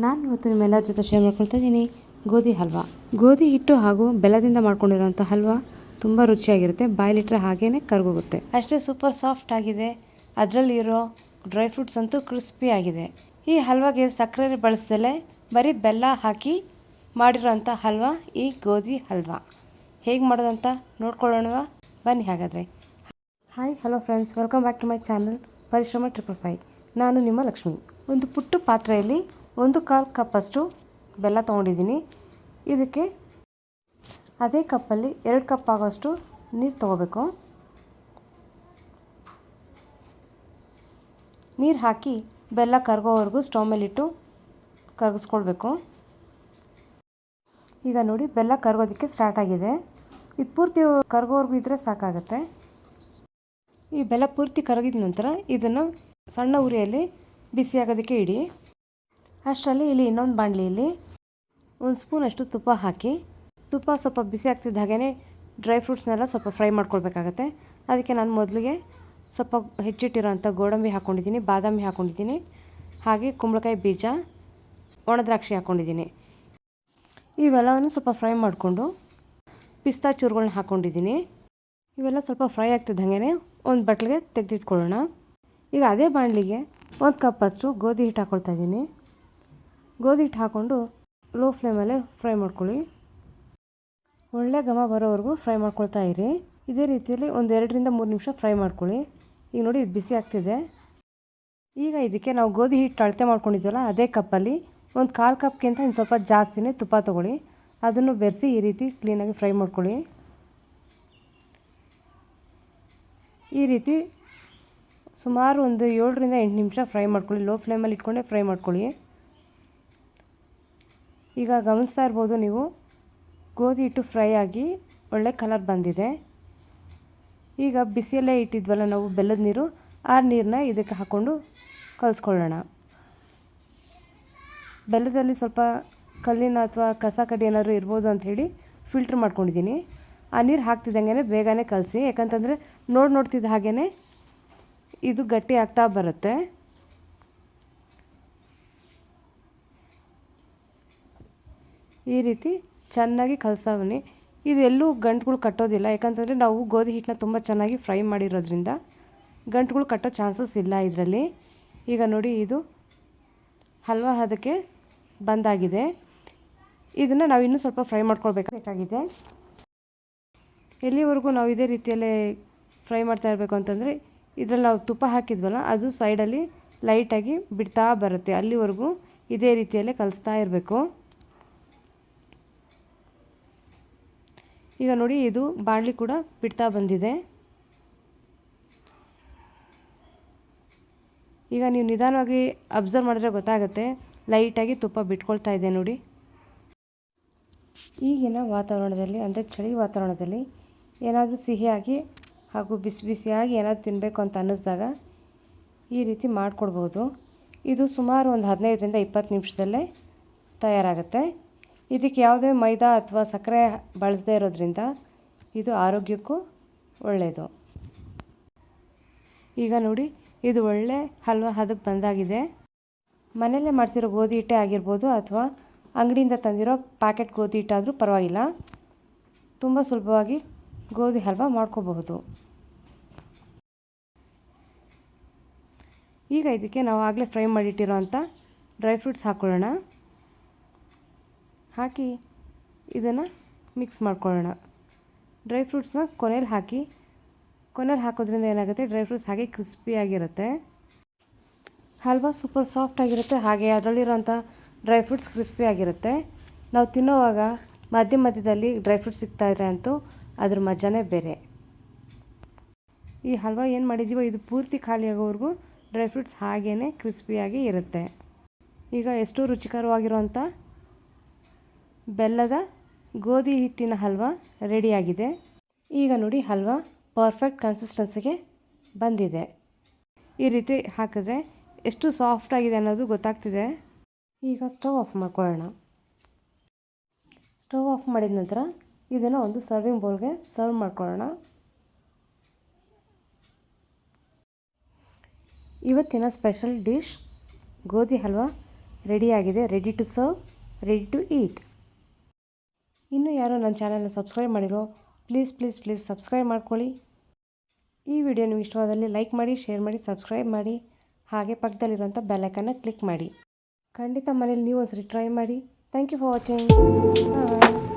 ನಾನು ಇವತ್ತು ನಿಮ್ಮೆಲ್ಲರ ಜೊತೆ ಶೇರ್ ಮಾಡ್ಕೊಳ್ತಾ ಇದ್ದೀನಿ. ಗೋಧಿ ಹಲ್ವಾ. ಗೋಧಿ ಹಿಟ್ಟು ಹಾಗೂ ಬೆಲ್ಲದಿಂದ ಮಾಡ್ಕೊಂಡಿರೋಂಥ ಹಲ್ವಾ ತುಂಬ ರುಚಿಯಾಗಿರುತ್ತೆ. ಬಾಯ್ಲಿಟ್ರೆ ಹಾಗೇ ಕರ್ಗೋಗುತ್ತೆ. ಅಷ್ಟೇ ಸೂಪರ್ ಸಾಫ್ಟ್ ಆಗಿದೆ. ಅದರಲ್ಲಿರೋ ಡ್ರೈ ಫ್ರೂಟ್ಸ್ ಅಂತೂ ಕ್ರಿಸ್ಪಿ ಆಗಿದೆ. ಈ ಹಲ್ವಾಗೆ ಸಕ್ಕರೆ ಬಳಸ್ದಲೇ ಬರೀ ಬೆಲ್ಲ ಹಾಕಿ ಮಾಡಿರೋಂಥ ಹಲ್ವಾ ಈ ಗೋಧಿ ಹಲ್ವಾ. ಹೇಗೆ ಮಾಡೋದಂತ ನೋಡ್ಕೊಳ್ಳೋಣ ಬನ್ನಿ ಹಾಗಾದರೆ. Hi hello friends welcome back to my channel Parishrama triple five ನಾನು ನಿಮ್ಮ ಲಕ್ಷ್ಮಿ. ಒಂದು ಪುಟ್ಟ ಪಾತ್ರೆಯಲ್ಲಿ ಒಂದು ಕಾಲು ಕಪ್ಪಷ್ಟು ಬೆಲ್ಲ ತೊಗೊಂಡಿದ್ದೀನಿ. ಇದಕ್ಕೆ ಅದೇ ಕಪ್ಪಲ್ಲಿ ಎರಡು ಕಪ್ ಆಗೋಷ್ಟು ನೀರು ತೊಗೋಬೇಕು. ನೀರು ಹಾಕಿ ಬೆಲ್ಲ ಕರಗೋವರೆಗೂ ಸ್ಟವ್ ಮೇಲಿಟ್ಟು ಕರಗಿಸ್ಕೊಳ್ಬೇಕು. ಈಗ ನೋಡಿ ಬೆಲ್ಲ ಕರಗೋದಕ್ಕೆ ಸ್ಟಾರ್ಟ್ ಆಗಿದೆ. ಇದು ಪೂರ್ತಿ ಕರಗೋವರೆಗೂ ಇದ್ದರೆ ಸಾಕಾಗುತ್ತೆ. ಈ ಬೆಲ್ಲ ಪೂರ್ತಿ ಕರಗಿದ ನಂತರ ಇದನ್ನು ಸಣ್ಣ ಉರಿಯಲ್ಲಿ ಬಿಸಿ ಆಗೋದಕ್ಕೆ ಇಡಿ. ಅಷ್ಟರಲ್ಲಿ ಇಲ್ಲಿ ಇನ್ನೊಂದು ಬಾಣಲಿಯಲ್ಲಿ ಒಂದು ಸ್ಪೂನಷ್ಟು ತುಪ್ಪ ಹಾಕಿ. ತುಪ್ಪ ಸ್ವಲ್ಪ ಬಿಸಿ ಆಗ್ತಿದ್ದ ಹಾಗೇ ಡ್ರೈ ಫ್ರೂಟ್ಸ್ನೆಲ್ಲ ಸ್ವಲ್ಪ ಫ್ರೈ ಮಾಡ್ಕೊಳ್ಬೇಕಾಗತ್ತೆ. ಅದಕ್ಕೆ ನಾನು ಮೊದಲಿಗೆ ಸ್ವಲ್ಪ ಹೆಚ್ಚಿಟ್ಟಿರೋಂಥ ಗೋಡಂಬಿ ಹಾಕ್ಕೊಂಡಿದ್ದೀನಿ, ಬಾದಾಮಿ ಹಾಕ್ಕೊಂಡಿದ್ದೀನಿ, ಹಾಗೆ ಕುಂಬಳಕಾಯಿ ಬೀಜ, ಒಣದ್ರಾಕ್ಷಿ ಹಾಕ್ಕೊಂಡಿದ್ದೀನಿ. ಇವೆಲ್ಲವನ್ನು ಸ್ವಲ್ಪ ಫ್ರೈ ಮಾಡಿಕೊಂಡು ಪಿಸ್ತಾ ಚೂರುಗಳನ್ನ ಹಾಕ್ಕೊಂಡಿದ್ದೀನಿ. ಇವೆಲ್ಲ ಸ್ವಲ್ಪ ಫ್ರೈ ಆಗ್ತಿದ್ದಂಗೆ ಒಂದು ಬಟ್ಲಿಗೆ ತೆಗೆದಿಟ್ಕೊಳ್ಳೋಣ. ಈಗ ಅದೇ ಬಾಣಲಿಗೆ ಒಂದು ಕಪ್ಪಷ್ಟು ಗೋಧಿ ಹಿಟ್ಟು ಹಾಕ್ಕೊಳ್ತಾ ಇದ್ದೀನಿ. ಗೋಧಿ ಹಿಟ್ಟು ಹಾಕ್ಕೊಂಡು ಲೋ ಫ್ಲೇಮಲ್ಲೇ ಫ್ರೈ ಮಾಡ್ಕೊಳ್ಳಿ. ಒಳ್ಳೆ ಘಮ ಬರೋವರೆಗೂ ಫ್ರೈ ಮಾಡ್ಕೊಳ್ತಾ ಇರಿ. ಇದೇ ರೀತಿಯಲ್ಲಿ ಒಂದು ಎರಡರಿಂದ ಮೂರು ನಿಮಿಷ ಫ್ರೈ ಮಾಡ್ಕೊಳ್ಳಿ. ಈಗ ನೋಡಿ ಇದು ಬಿಸಿ ಆಗ್ತಿದೆ. ಈಗ ಇದಕ್ಕೆ ನಾವು ಗೋಧಿ ಹಿಟ್ಟು ಅಳತೆ ಮಾಡ್ಕೊಂಡಿದ್ವಲ್ಲ, ಅದೇ ಕಪ್ಪಲ್ಲಿ ಒಂದು ಕಾಲು ಕಪ್ಗಿಂತ ಇನ್ನು ಸ್ವಲ್ಪ ಜಾಸ್ತಿನೇ ತುಪ್ಪ ತೊಗೊಳ್ಳಿ. ಅದನ್ನು ಬೆರೆಸಿ ಈ ರೀತಿ ಕ್ಲೀನಾಗಿ ಫ್ರೈ ಮಾಡ್ಕೊಳ್ಳಿ. ಈ ರೀತಿ ಸುಮಾರು ಒಂದು ಏಳರಿಂದ ಎಂಟು ನಿಮಿಷ ಫ್ರೈ ಮಾಡ್ಕೊಳ್ಳಿ. ಲೋ ಫ್ಲೇಮಲ್ಲಿ ಇಟ್ಕೊಂಡೇ ಫ್ರೈ ಮಾಡ್ಕೊಳ್ಳಿ. ಈಗ ಗಮನಿಸ್ತಾ ಇರ್ಬೋದು ನೀವು. ಗೋಧಿ ಹಿಟ್ಟು ಫ್ರೈ ಆಗಿ ಒಳ್ಳೆ ಕಲರ್ ಬಂದಿದೆ. ಈಗ ಬಿಸಿಯಲ್ಲೇ ಇಟ್ಟಿದ್ವಲ್ಲ ನಾವು ಬೆಲ್ಲದ ನೀರು, ಆ ನೀರನ್ನ ಇದಕ್ಕೆ ಹಾಕ್ಕೊಂಡು ಕಲಿಸ್ಕೊಳ್ಳೋಣ. ಬೆಲ್ಲದಲ್ಲಿ ಸ್ವಲ್ಪ ಕಲ್ಲಿನ ಅಥವಾ ಕಸ ಕಡ್ಡಿ ಏನಾದರೂ ಇರ್ಬೋದು ಅಂಥೇಳಿ ಫಿಲ್ಟ್ರ್ ಮಾಡ್ಕೊಂಡಿದ್ದೀನಿ. ಆ ನೀರು ಹಾಕ್ತಿದ್ದಂಗೆ ಬೇಗನೆ ಕಲಸಿ, ಯಾಕಂತಂದರೆ ನೋಡಿ ನೋಡ್ತಿದ್ದ ಹಾಗೇ ಇದು ಗಟ್ಟಿ ಆಗ್ತಾ ಬರುತ್ತೆ. ಈ ರೀತಿ ಚೆನ್ನಾಗಿ ಕಲಸವನಿ. ಇದು ಗಂಟುಗಳು ಕಟ್ಟೋದಿಲ್ಲ. ಯಾಕಂತಂದರೆ ನಾವು ಗೋಧಿ ಹಿಟ್ಟನ್ನ ತುಂಬ ಚೆನ್ನಾಗಿ ಫ್ರೈ ಮಾಡಿರೋದ್ರಿಂದ ಗಂಟುಗಳು ಕಟ್ಟೋ ಚಾನ್ಸಸ್ ಇಲ್ಲ ಇದರಲ್ಲಿ. ಈಗ ನೋಡಿ ಇದು ಹಲ್ವಾ ಅದಕ್ಕೆ ಬಂದಾಗಿದೆ. ಇದನ್ನು ನಾವು ಇನ್ನೂ ಸ್ವಲ್ಪ ಫ್ರೈ ಮಾಡ್ಕೊಳ್ಬೇಕಾಗಿದೆ ಎಲ್ಲಿವರೆಗೂ ನಾವು ಇದೇ ರೀತಿಯಲ್ಲೇ ಫ್ರೈ ಮಾಡ್ತಾ ಇರಬೇಕು ಅಂತಂದರೆ ಇದರಲ್ಲಿ ನಾವು ತುಪ್ಪ ಹಾಕಿದ್ವಲ್ಲ, ಅದು ಸೈಡಲ್ಲಿ ಲೈಟಾಗಿ ಬಿಡ್ತಾ ಬರುತ್ತೆ. ಅಲ್ಲಿವರೆಗೂ ಇದೇ ರೀತಿಯಲ್ಲೇ ಕಲಿಸ್ತಾ ಇರಬೇಕು. ಈಗ ನೋಡಿ ಇದು ಬಾಣಲಿ ಕೂಡ ಬಿಡ್ತಾ ಬಂದಿದೆ. ಈಗ ನೀವು ನಿಧಾನವಾಗಿ ಅಬ್ಸರ್ವ್ ಮಾಡಿದ್ರೆ ಗೊತ್ತಾಗುತ್ತೆ. ಲೈಟಾಗಿ ತುಪ್ಪ ಬಿಟ್ಕೊಳ್ತಾ ಇದೆ ನೋಡಿ. ಈಗಿನ ವಾತಾವರಣದಲ್ಲಿ, ಅಂದರೆ ಚಳಿ ವಾತಾವರಣದಲ್ಲಿ ಏನಾದರೂ ಸಿಹಿಯಾಗಿ ಹಾಗೂ ಬಿಸಿ ಬಿಸಿಯಾಗಿ ಏನಾದರೂ ತಿನ್ನಬೇಕು ಅಂತ ಅನ್ನಿಸ್ದಾಗ ಈ ರೀತಿ ಮಾಡಿಕೊಡ್ಬೋದು. ಇದು ಸುಮಾರು ಒಂದು ಹದಿನೈದರಿಂದ ಇಪ್ಪತ್ತು ನಿಮಿಷದಲ್ಲೇ ತಯಾರಾಗುತ್ತೆ. ಇದಕ್ಕೆ ಯಾವುದೇ ಮೈದಾ ಅಥವಾ ಸಕ್ಕರೆ ಬಳಸದೇ ಇರೋದ್ರಿಂದ ಇದು ಆರೋಗ್ಯಕ್ಕೂ ಒಳ್ಳೆಯದು ಈಗ ನೋಡಿ, ಇದು ಒಳ್ಳೆ ಹಲ್ವ ಹದಕ್ಕೆ ಬಂದಾಗಿದೆ. ಮನೆಯಲ್ಲೇ ಮಾಡಿಸಿರೋ ಗೋಧಿ ಹಿಟ್ಟೆ ಆಗಿರ್ಬೋದು ಅಥವಾ ಅಂಗಡಿಯಿಂದ ತಂದಿರೋ ಪ್ಯಾಕೆಟ್ ಗೋಧಿ ಹಿಟ್ಟಾದರೂ ಪರವಾಗಿಲ್ಲ. ತುಂಬ ಸುಲಭವಾಗಿ ಗೋಧಿ ಹಲ್ವ ಮಾಡ್ಕೋಬಹುದು. ಈಗ ಇದಕ್ಕೆ ನಾವು ಆಗಲೇ ಫ್ರೈ ಮಾಡಿಟ್ಟಿರೋ ಅಂಥ ಡ್ರೈ ಫ್ರೂಟ್ಸ್ ಹಾಕ್ಕೊಳ್ಳೋಣ ಹಾಕಿ ಇದನ್ನು ಮಿಕ್ಸ್ ಮಾಡ್ಕೊಳ್ಳೋಣ. ಡ್ರೈ ಫ್ರೂಟ್ಸ್ನ ಕೊನೆಯಲ್ಲಿ ಹಾಕಿ ಕೊನೆಯಲ್ಲಿ ಹಾಕೋದ್ರಿಂದ ಏನಾಗುತ್ತೆ? ಡ್ರೈ ಫ್ರೂಟ್ಸ್ ಹಾಗೆ ಕ್ರಿಸ್ಪಿಯಾಗಿರುತ್ತೆ ಹಲ್ವಾ ಸೂಪರ್ ಸಾಫ್ಟ್ ಆಗಿರುತ್ತೆ. ಹಾಗೆ ಅದರಲ್ಲಿರೋಂಥ ಡ್ರೈ ಫ್ರೂಟ್ಸ್ ಕ್ರಿಸ್ಪಿ ಆಗಿರುತ್ತೆ. ನಾವು ತಿನ್ನೋವಾಗ ಮಧ್ಯ ಮಧ್ಯದಲ್ಲಿ ಡ್ರೈ ಫ್ರೂಟ್ಸ್ ಸಿಗ್ತಾಯಿದ್ರೆ ಅಂತೂ ಅದ್ರ ಮಜಾನೇ ಬೇರೆ. ಈ ಹಲ್ವಾ ಏನು ಮಾಡಿದ್ದೀವೋ, ಇದು ಪೂರ್ತಿ ಖಾಲಿಯಾಗೋವರೆಗೂ ಡ್ರೈ ಫ್ರೂಟ್ಸ್ ಹಾಗೇ ಕ್ರಿಸ್ಪಿಯಾಗಿ ಇರುತ್ತೆ. ಈಗ ಎಷ್ಟು ರುಚಿಕರವಾಗಿರುವಂಥ ಬೆಲ್ಲದ ಗೋಧಿ ಹಿಟ್ಟಿನ ಹಲ್ವಾ ರೆಡಿಯಾಗಿದೆ. ಈಗ ನೋಡಿ ಹಲ್ವಾ ಪರ್ಫೆಕ್ಟ್ ಕನ್ಸಿಸ್ಟೆನ್ಸಿಗೆ ಬಂದಿದೆ. ಈ ರೀತಿ ಹಾಕಿದ್ರೆ ಎಷ್ಟು ಸಾಫ್ಟ್ ಆಗಿದೆ ಅನ್ನೋದು ಗೊತ್ತಾಗ್ತಿದೆ. ಈಗ ಸ್ಟವ್ ಆಫ್ ಮಾಡ್ಕೊಳ್ಳೋಣ. ಸ್ಟವ್ ಆಫ್ ಮಾಡಿದ ನಂತರ ಇದನ್ನು ಒಂದು ಸರ್ವಿಂಗ್ ಬೌಲ್ಗೆ ಸರ್ವ್ ಮಾಡ್ಕೊಳ್ಳೋಣ. ಇವತ್ತಿನ ಸ್ಪೆಷಲ್ ಡಿಶ್ ಗೋಧಿ ಹಲ್ವಾ ರೆಡಿಯಾಗಿದೆ ready to serve ready to eat ಇನ್ನೂ ಯಾರೋ ನನ್ನ ಚಾನಲ್ನ ಸಬ್ಸ್ಕ್ರೈಬ್ ಮಾಡಿರೋ ಪ್ಲೀಸ್ ಪ್ಲೀಸ್ ಪ್ಲೀಸ್ ಸಬ್ಸ್ಕ್ರೈಬ್ ಮಾಡ್ಕೊಳ್ಳಿ. ಈ ವಿಡಿಯೋ ನಿಮ್ಗೆ ಇಷ್ಟವಾದಲ್ಲಿ ಲೈಕ್ ಮಾಡಿ ಶೇರ್ ಮಾಡಿ ಸಬ್ಸ್ಕ್ರೈಬ್ ಮಾಡಿ, ಹಾಗೆ ಪಕ್ಕದಲ್ಲಿರುವಂಥ ಬೆಲ್ಲೈಕನ್ನ ಕ್ಲಿಕ್ ಮಾಡಿ. ಖಂಡಿತ ಮನೇಲಿ ನೀವು ಒಂದ್ಸರಿ ಟ್ರೈ ಮಾಡಿ. Thank you for watching